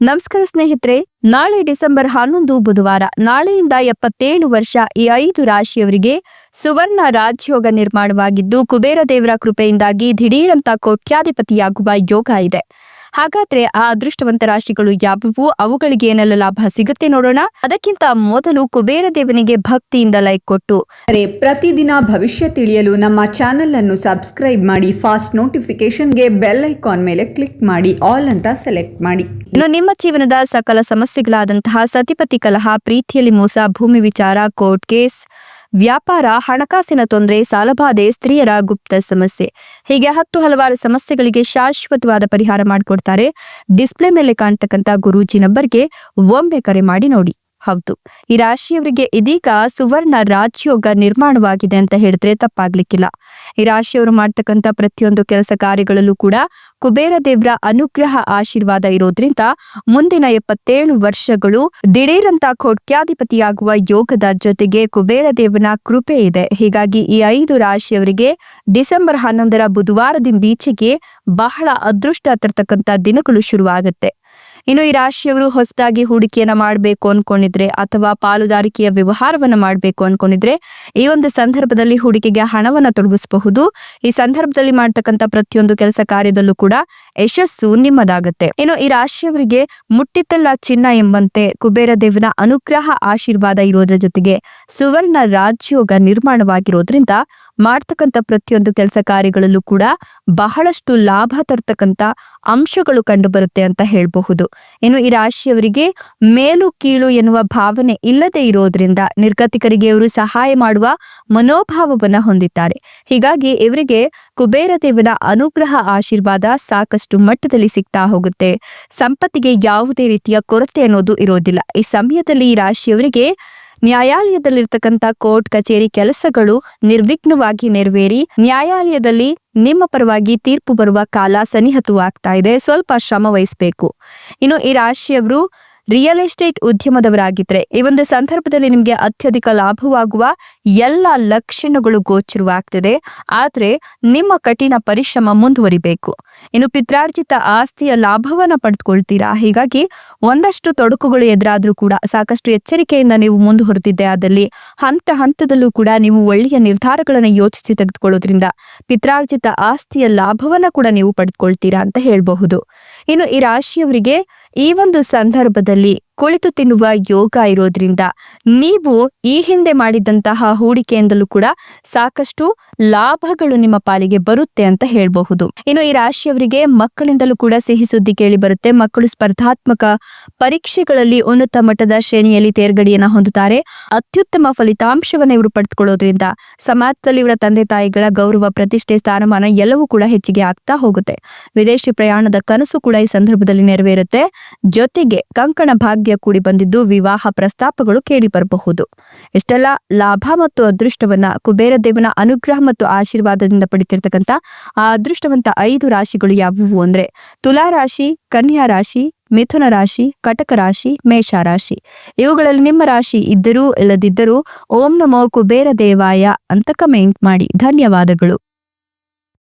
ನಮಸ್ಕಾರ ಸ್ನೇಹಿತರೆ, ನಾಳೆ ಡಿಸೆಂಬರ್ ಹನ್ನೊಂದು ಬುಧವಾರ, ನಾಳೆಯಿಂದ ಎಪ್ಪತ್ತೇಳು ವರ್ಷ ಈ ಐದು ರಾಶಿಯವರಿಗೆ ಸುವರ್ಣ ರಾಜಯೋಗ ನಿರ್ಮಾಣವಾಗಿದ್ದು, ಕುಬೇರ ದೇವರ ಕೃಪೆಯಿಂದಾಗಿ ದಿಢೀರಂತ ಕೋಟ್ಯಾಧಿಪತಿಯಾಗುವ ಯೋಗ ಇದೆ. ಹಾಗಾದ್ರೆ ಆ ಅದೃಷ್ಟವಂತ ರಾಶಿಗಳು ಯಾವುವು? ಅವುಗಳಿಗೆ ಏನೆಲ್ಲ ಲಾಭ ಸಿಗುತ್ತೆ ನೋಡೋಣ. ಅದಕ್ಕಿಂತ ಮೊದಲು ಕುಬೇರ ದೇವನಿಗೆ ಭಕ್ತಿಯಿಂದ ಲೈಕ್ ಕೊಟ್ಟು. ಅರೆ ಪ್ರತಿದಿನ ಭವಿಷ್ಯ ತಿಳಿಯಲು ನಮ್ಮ ಚಾನೆಲ್ ಅನ್ನು ಸಬ್ಸ್ಕ್ರೈಬ್ ಮಾಡಿ ಫಾಸ್ಟ್ ನೋಟಿಫಿಕೇಶನ್ಗೆ ಬೆಲ್ ಐಕಾನ್ ಮೇಲೆ ಕ್ಲಿಕ್ ಮಾಡಿ ಆಲ್ ಅಂತ ಸೆಲೆಕ್ಟ್ ಮಾಡಿ. ಇನ್ನು ನಿಮ್ಮ ಜೀವನದ ಸಕಲ ಸಮಸ್ಯೆಗಳಾದಂತಹ ಸತಿಪತಿ ಕಲಹ ಪ್ರೀತಿಯಲ್ಲಿ ಮೋಸ ಭೂಮಿ ವಿಚಾರ ಕೋರ್ಟ್ ಕೇಸ್ ವ್ಯಾಪಾರ, ಹಣಕಾಸಿನ ತೊಂದರೆ, ಸಾಲಬಾಧೆ, ಸ್ತ್ರೀಯರ ಗುಪ್ತ ಸಮಸ್ಯೆ. ಹೀಗೆ ಹತ್ತು ಹಲವಾರು ಸಮಸ್ಯೆಗಳಿಗೆ ಶಾಶ್ವತವಾದ ಪರಿಹಾರ ಮಾಡಿಕೊಡ್ತಾರೆ. ಡಿಸ್ಪ್ಲೇ ಮೇಲೆ ಕಾಣ್ತಕ್ಕಂಥ ಗುರೂಜಿ ನಂಬರ್ಗೆ ಒಮ್ಮೆ ಕರೆ ಮಾಡಿ ನೋಡಿ. ಹೌದು. ಈ ರಾಶಿಯವರಿಗೆ ಇದೀಗ ಸುವರ್ಣ ರಾಜಯೋಗ ನಿರ್ಮಾಣವಾಗಿದೆ ಅಂತ ಹೇಳಿದ್ರೆ ತಪ್ಪಾಗ್ಲಿಕ್ಕಿಲ್ಲ. ಈ ರಾಶಿಯವರು ಮಾಡ್ತಕ್ಕಂಥ ಪ್ರತಿಯೊಂದು ಕೆಲಸ ಕಾರ್ಯಗಳಲ್ಲೂ ಕೂಡ ಕುಬೇರ ದೇವರ ಅನುಗ್ರಹ ಆಶೀರ್ವಾದ ಇರೋದ್ರಿಂದ ಮುಂದಿನ ಎಪ್ಪತ್ತೇಳು ವರ್ಷಗಳು ದಿಢೀರಂತ ಕೋಟ್ಯಾಧಿಪತಿಯಾಗುವ ಯೋಗದ ಜೊತೆಗೆ ಕುಬೇರ ದೇವನ ಕೃಪೆ ಇದೆ. ಹೀಗಾಗಿ ಈ ಐದು ರಾಶಿಯವರಿಗೆ ಡಿಸೆಂಬರ್ ಹನ್ನೊಂದರ ಬುಧವಾರದಿಂದೀಚೆಗೆ ಬಹಳ ಅದೃಷ್ಟ ತರ್ತಕ್ಕಂಥ ದಿನಗಳು ಶುರುವಾಗುತ್ತೆ. ಇನ್ನು ಈ ರಾಶಿಯವರು ಹೊಸದಾಗಿ ಹೂಡಿಕೆಯನ್ನ ಮಾಡಬೇಕು ಅನ್ಕೊಂಡಿದ್ರೆ ಅಥವಾ ಪಾಲುದಾರಿಕೆಯ ವ್ಯವಹಾರವನ್ನ ಮಾಡಬೇಕು ಅನ್ಕೊಂಡಿದ್ರೆ ಈ ಒಂದು ಸಂದರ್ಭದಲ್ಲಿ ಹೂಡಿಕೆಗೆ ಹಣವನ್ನ ತೊಡಗಿಸಬಹುದು. ಈ ಸಂದರ್ಭದಲ್ಲಿ ಮಾಡ್ತಕ್ಕಂಥ ಪ್ರತಿಯೊಂದು ಕೆಲಸ ಕಾರ್ಯದಲ್ಲೂ ಕೂಡ ಯಶಸ್ಸು ನಿಮ್ಮದಾಗುತ್ತೆ. ಇನ್ನು ಈ ರಾಶಿಯವರಿಗೆ ಮುಟ್ಟಿತಲ್ಲ ಚಿನ್ನ ಎಂಬಂತೆ ಕುಬೇರ ದೇವನ ಅನುಗ್ರಹ ಆಶೀರ್ವಾದ ಇರೋದ್ರ ಜೊತೆಗೆ ಸುವರ್ಣ ರಾಜ್ಯೋಗ ನಿರ್ಮಾಣವಾಗಿರೋದ್ರಿಂದ ಮಾಡ್ತಕ್ಕಂಥ ಪ್ರತಿಯೊಂದು ಕೆಲಸ ಕಾರ್ಯಗಳಲ್ಲೂ ಕೂಡ ಬಹಳಷ್ಟು ಲಾಭ ತರ್ತಕ್ಕಂಥ ಅಂಶಗಳು ಕಂಡು ಬರುತ್ತೆ ಅಂತ ಹೇಳಬಹುದು. ಇನ್ನು ಈ ರಾಶಿಯವರಿಗೆ ಮೇಲು ಕೀಳು ಎನ್ನುವ ಭಾವನೆ ಇಲ್ಲದೆ ಇರೋದ್ರಿಂದ ನಿರ್ಗತಿಕರಿಗೆ ಇವರು ಸಹಾಯ ಮಾಡುವ ಮನೋಭಾವವನ್ನ ಹೊಂದಿದ್ದಾರೆ. ಹೀಗಾಗಿ ಇವರಿಗೆ ಕುಬೇರ ದೇವನ ಅನುಗ್ರಹ ಆಶೀರ್ವಾದ ಸಾಕಷ್ಟು ಮಟ್ಟದಲ್ಲಿ ಸಿಗ್ತಾ ಹೋಗುತ್ತೆ. ಸಂಪತ್ತಿಗೆ ಯಾವುದೇ ರೀತಿಯ ಕೊರತೆ ಅನ್ನೋದು ಇರೋದಿಲ್ಲ. ಈ ಸಮಯದಲ್ಲಿ ಈ ರಾಶಿಯವರಿಗೆ ನ್ಯಾಯಾಲಯದಲ್ಲಿರ್ತಕ್ಕಂಥ ಕೋರ್ಟ್, ಕಚೇರಿ ಕೆಲಸಗಳು ನಿರ್ವಿಘ್ನವಾಗಿ ನೆರವೇರಿ, ನ್ಯಾಯಾಲಯದಲ್ಲಿ ನಿಮ್ಮ ಪರವಾಗಿ ತೀರ್ಪು ಬರುವ ಕಾಲ ಸನ್ನಿಹತವಾಗ್ತಾ ಇದೆ. ಸ್ವಲ್ಪ ಶ್ರಮ ವಹಿಸಬೇಕು. ಇನ್ನು ಈ ರಾಶಿಯವರು ರಿಯಲ್ ಎಸ್ಟೇಟ್ ಉದ್ಯಮದವರಾಗಿದ್ರೆ ಈ ಒಂದು ಸಂದರ್ಭದಲ್ಲಿ ನಿಮಗೆ ಅತ್ಯಧಿಕ ಲಾಭವಾಗುವ ಎಲ್ಲ ಲಕ್ಷಣಗಳು ಗೋಚರವಾಗ್ತದೆ. ಆದ್ರೆ ನಿಮ್ಮ ಕಠಿಣ ಪರಿಶ್ರಮ ಮುಂದುವರಿಬೇಕು. ಇನ್ನು ಪಿತ್ರಾರ್ಜಿತ ಆಸ್ತಿಯ ಲಾಭವನ್ನ ಪಡೆದುಕೊಳ್ತೀರಾ ಹೀಗಾಗಿ ಒಂದಷ್ಟು ತೊಡಕುಗಳು ಎದುರಾದ್ರೂ ಕೂಡ ಸಾಕಷ್ಟು ಎಚ್ಚರಿಕೆಯಿಂದ ನೀವು ಮುಂದುವರೆದಿದ್ದೆ ಆದಲ್ಲಿ ಹಂತ ಹಂತದಲ್ಲೂ ಕೂಡ ನೀವು ಒಳ್ಳೆಯ ನಿರ್ಧಾರಗಳನ್ನು ಯೋಚಿಸಿ ತೆಗೆದುಕೊಳ್ಳೋದ್ರಿಂದ ಪಿತ್ರಾರ್ಜಿತ ಆಸ್ತಿಯ ಲಾಭವನ್ನ ಕೂಡ ನೀವು ಪಡೆದುಕೊಳ್ತೀರಾ ಅಂತ ಹೇಳಬಹುದು. ಇನ್ನು ಈ ರಾಶಿಯವರಿಗೆ ಈ ಒಂದು ಸಂದರ್ಭದಲ್ಲಿ ಕುಳಿತು ತಿನ್ನುವ ಯೋಗ ಇರೋದ್ರಿಂದ ನೀವು ಈ ಹಿಂದೆ ಮಾಡಿದಂತಹ ಹೂಡಿಕೆಯಿಂದಲೂ ಕೂಡ ಸಾಕಷ್ಟು ಲಾಭಗಳು ನಿಮ್ಮ ಪಾಲಿಗೆ ಬರುತ್ತೆ ಅಂತ ಹೇಳಬಹುದು. ಇನ್ನು ಈ ರಾಶಿಯವರಿಗೆ ಮಕ್ಕಳಿಂದಲೂ ಕೂಡ ಸಿಹಿ ಸುದ್ದಿ ಕೇಳಿ ಬರುತ್ತೆ. ಮಕ್ಕಳು ಸ್ಪರ್ಧಾತ್ಮಕ ಪರೀಕ್ಷೆಗಳಲ್ಲಿ ಉನ್ನತ ಮಟ್ಟದ ಶ್ರೇಣಿಯಲ್ಲಿ ತೇರ್ಗಡಿಯನ್ನ ಹೊಂದುತ್ತಾರೆ. ಅತ್ಯುತ್ತಮ ಫಲಿತಾಂಶವನ್ನು ಇವರು ಪಡೆದುಕೊಳ್ಳೋದ್ರಿಂದ ಸಮಾಜದಲ್ಲಿ ಇವರ ತಂದೆ ತಾಯಿಗಳ ಗೌರವ, ಪ್ರತಿಷ್ಠೆ, ಸ್ಥಾನಮಾನ ಎಲ್ಲವೂ ಕೂಡ ಹೆಚ್ಚಿಗೆ ಆಗ್ತಾ ಹೋಗುತ್ತೆ. ವಿದೇಶಿ ಪ್ರಯಾಣದ ಕನಸು ಕೂಡ ಈ ಸಂದರ್ಭದಲ್ಲಿ ನೆರವೇರುತ್ತೆ. ಜೊತೆಗೆ ಕಂಕಣ ಭಾಗ್ಯ ಕೂಡಿ ಬಂದಿದ್ದು ವಿವಾಹ ಪ್ರಸ್ತಾಪಗಳು ಕೇಳಿ ಬರಬಹುದು. ಇಷ್ಟೆಲ್ಲ ಲಾಭ ಮತ್ತು ಅದೃಷ್ಟವನ್ನ ಕುಬೇರ ದೇವನ ಅನುಗ್ರಹ ಮತ್ತು ಆಶೀರ್ವಾದದಿಂದ ಪಡಿತಿರ್ತಕ್ಕಂಥ ಆ ಅದೃಷ್ಟವಂತ ಐದು ರಾಶಿಗಳು ಯಾವುವು ಅಂದ್ರೆ ತುಲಾ ರಾಶಿ, ಕನ್ಯಾ ರಾಶಿ, ಮಿಥುನ ರಾಶಿ, ಕಟಕ ರಾಶಿ, ಮೇಷ ರಾಶಿ. ಇವುಗಳಲ್ಲಿ ನಿಮ್ಮ ರಾಶಿ ಇದ್ದರೂ ಇಲ್ಲದಿದ್ದರೂ ಓಂ ನಮೋ ಕುಬೇರ ದೇವಾಯ ಅಂತ ಕಮೆಂಟ್ ಮಾಡಿ. ಧನ್ಯವಾದಗಳು.